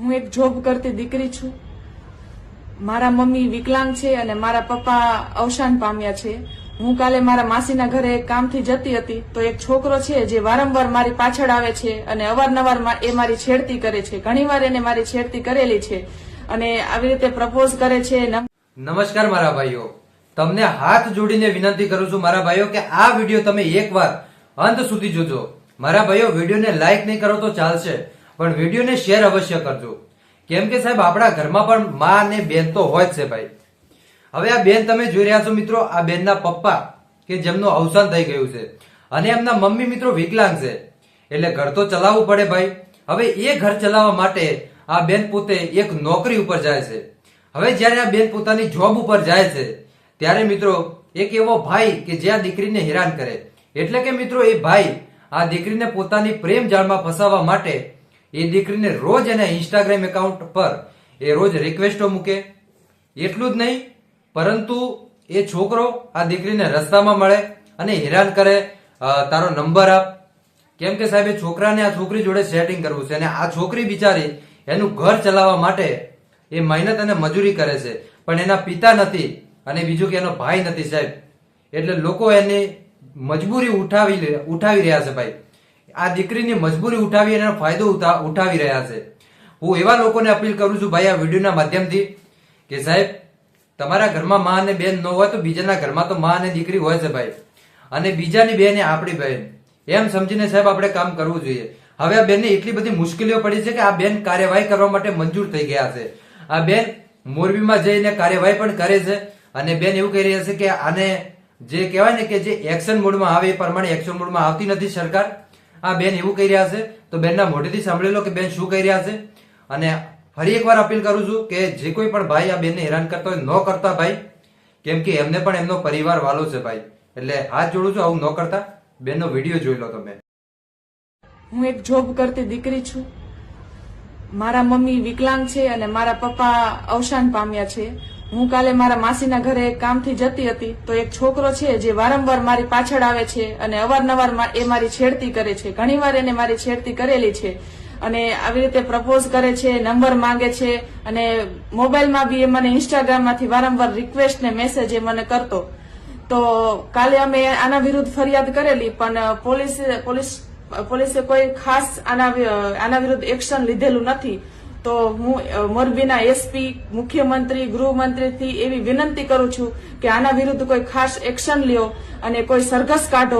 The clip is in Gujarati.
હું એક જોબ કરતી દીકરી છું. મારા મમ્મી વિકલાંગ છે અને મારા પપ્પા અવસાન પામ્યા છે. હું કાલે મારા માસીના ઘરે કામથી જતી હતી તો એક છોકરો છે જે વારંવાર મારી પાછળ આવે છે અને અવારનવાર એ મારી છેડતી કરે છે. ઘણીવાર એને મારી છેડતી કરેલી છે અને આવી રીતે પ્રપોઝ કરે છે. નમસ્કાર મારા ભાઈઓ. તમને હાથ જોડીને વિનંતી કરું છું મારા ભાઈઓ કે આ વીડિયો તમે એકવાર અંત સુધી જોજો. મારા ભાઈઓ, વિડીયોને લાઈક નહીં કરો તો ચાલશે. પણ વિડીયોને શેર અવશ્ય કરજો. કેમ કે સાહેબ, આપણા ઘરમાં પણ મા અને બેન તો હોય જ છે ભાઈ. હવે આ બેન તમે જોઈ રહ્યા છો મિત્રો, આ બેનના પપ્પા, કે જેમનું અવસાન થઈ ગયું છે. અને એમના મમ્મી મિત્રો વિકલાંગ છે. એટલે ઘર તો ચલાવવું પડે ભાઈ. હવે એ ઘર ચલાવવા માટે આ બેન પોતે એક નોકરી ઉપર જાય છે. હવે જ્યારે આ બેન પોતાની જોબ ઉપર જાય છે, ત્યારે મિત્રો, એક એવો ભાઈ કે જે આ દીકરીને હેરાન કરે. એટલે કે મિત્રો, એ ભાઈ આ દીકરીને પોતાની પ્રેમ જાળમાં ફસાવવા માટે એ દીકરીને રોજ એના ઇન્સ્ટાગ્રામ એકાઉન્ટ પર એ રોજ રિક્વેસ્ટો મૂકે. એટલું જ નહીં, પરંતુ એ છોકરો આ દીકરીને રસ્તામાં મળે અને હેરાન કરે તારો નંબર આપ. કેમ કે સાહેબ, એ છોકરાને આ છોકરી જોડે સેટિંગ કરવું છે અને આ છોકરી બિચારી એનું ઘર ચલાવવા માટે એ મહેનત અને મજૂરી કરે છે. પણ એના પિતા નથી અને બીજું કે એનો ભાઈ નથી સાહેબ. એટલે લોકો એની મજબૂરી ઉઠાવી ઉઠાવી રહ્યા છે ભાઈ. આ દીકરીની મજબૂરી ઉઠાવી અને ફાયદો ઉઠા- ઉઠાવી રહ્યા છે. હું એવા લોકોને અપીલ કરું છું, ભાઈ, આ વિડીયોના માધ્યમથી કે સાહેબ, તમારા ઘરમાં માં અને બેન ન હોય તો બીજાના ઘરમાં તો માં અને દીકરી હોય છે, ભાઈ. અને બીજાની બેન એ આપણી બહેન એમ સમજીને સાહેબ, આપણે કામ કરવું જોઈએ. હવે આ બેનને એટલી બધી મુશ્કેલીઓ પડી છે કે આ બેન કાર્યવાહી કરવા માટે મંજૂર થઈ ગયા છે. આ બેન મોરબીમાં જઈને કાર્યવાહી પણ કરે છે અને બેન એવું કહી રહ્યા છે કે આને જે કહેવાય ને કે જે એક્શન મોડમાં આવે એ પ્રમાણે એક્શન મોડમાં આવતી નથી સરકાર. આ બેન એવું કહી રહ્યા છે, તો બેનના મોઢેથી સાંભળી લો કે બેન શું કહી રહ્યા છે. અને ફરી એકવાર અપીલ કરું છું કે જે કોઈ પણ ભાઈ આ બેનને હેરાન કરતા હોય, ન કરતા ભાઈ. કેમ કે એમને પણ એમનો પરિવાર વાલો છે ભાઈ. એટલે હાથ જોડું છું, આવું ન કરતા. બેનનો વીડિયો જોઈ લો તમે. હું એક જોબ કરતી દીકરી છું. મારા મમ્મી વિકલાંગ છે અને મારા પપ્પા અવસાન પામ્યા છે. હું કાલે મારા માસીના ઘરે કામથી જતી હતી, તો એક છોકરો છે જે વારંવાર મારી પાછળ આવે છે અને અવારનવાર એ મારી છેડતી કરે છે. ઘણીવાર એને મારી છેડતી કરેલી છે અને આવી રીતે પ્રપોઝ કરે છે, નંબર માંગે છે અને મોબાઈલમાં બી એ મને ઇન્સ્ટાગ્રામમાંથી વારંવાર રિક્વેસ્ટ ને મેસેજ એ મને કરતો. તો કાલે અમે આના વિરુદ્ધ ફરિયાદ કરેલી, પણ પોલીસ, પોલીસે કોઈ ખાસ આના આના વિરુદ્ધ એક્શન લીધેલું નથી. તો હું મોરબીના એસપી, મુખ્યમંત્રી, ગૃહમંત્રીથી એવી વિનંતી કરું છું કે આના વિરુદ્ધ કોઈ ખાસ એક્શન લ્યો અને કોઈ સરઘસ કાઢો.